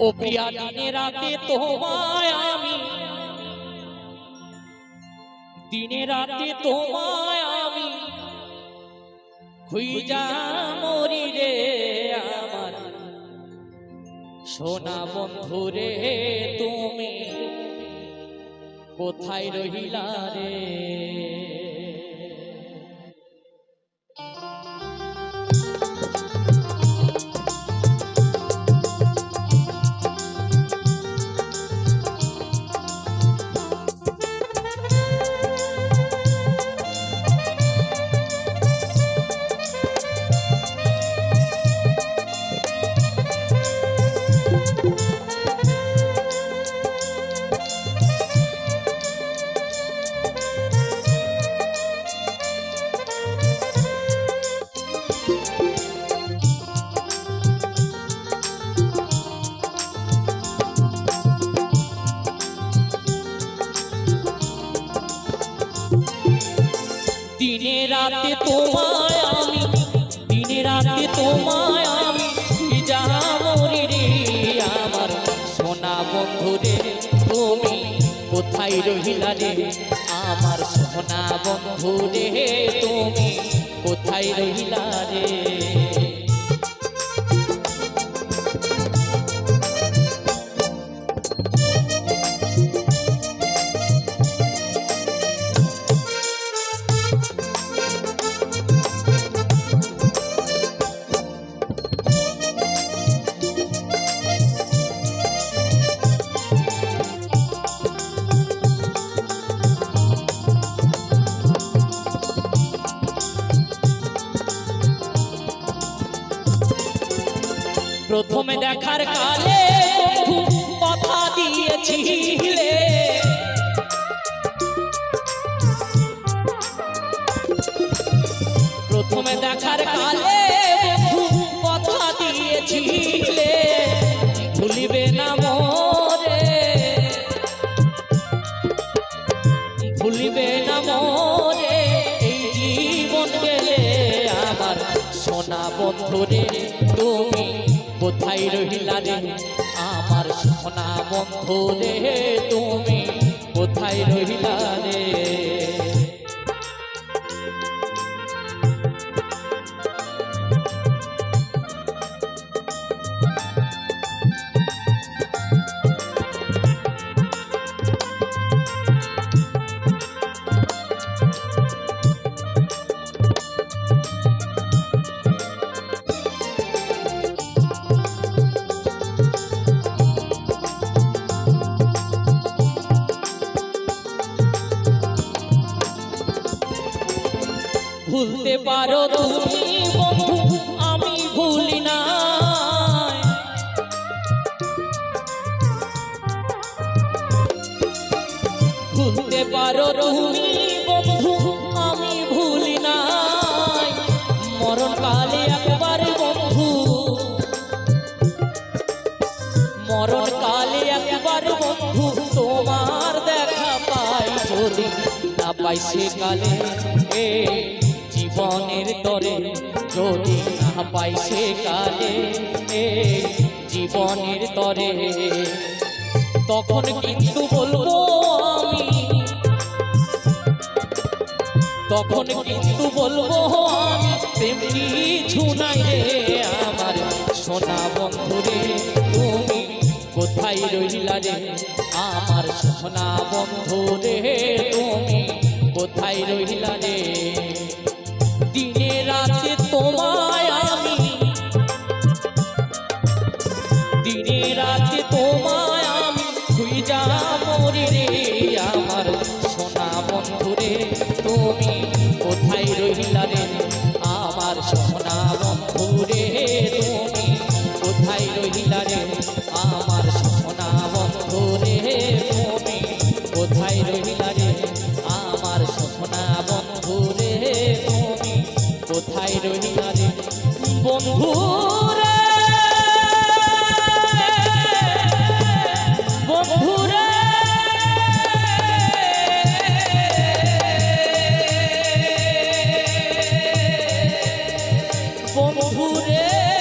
ও প্রিয়া দিনে রাতে তোমায় আমি? দিনে রাতে তোমায় আমি? খুইজা মরি রে আমার। সোনা বন্ধু রে তুমি, কোথায় রহিলা রে? দিনে রাতে তোমায় আমি দিনে রাতে তোমায় কোথায় রহিলা রে আমার সোনা বন্ধু রে তুমি কোথায় রহিলা? প্রথমে দেখার কালে কথা দিয়েছিলে প্রথমে দেখার কালে কথা দিয়েছিলে ভুলিবে না মোরে। ভুলিবে না মোরে। এই জীবন গেলে আমার সোনা বন্ধুরে। রে আমার সোনা বন্ধুরে তুমি কোথায় রহিলা রে? ভুলতে পারো তুমি বন্ধু, আমি ভুলি না ভুলতে পারো তুমি বন্ধু, আমি ভুলি না মরণ কালে একবার বন্ধু মরণ কালে একবার বন্ধু, তোমার দেখা পাই, যদি না পাই সে কালে জীবনের তরে যদি না পাই সে কালে জীবনের তরে। তখন কিন্তু বলব আমি, তখন কিন্তু বলব আমি, তেমনি ঝুনাই রে আমার সোনা বন্ধু রে, তুমি কোথায় রইলা রে? আমার সোনা বন্ধু রে, তুমি কোথায় রইলা রে? আমার সোনা বন্ধু। বন্ধুরে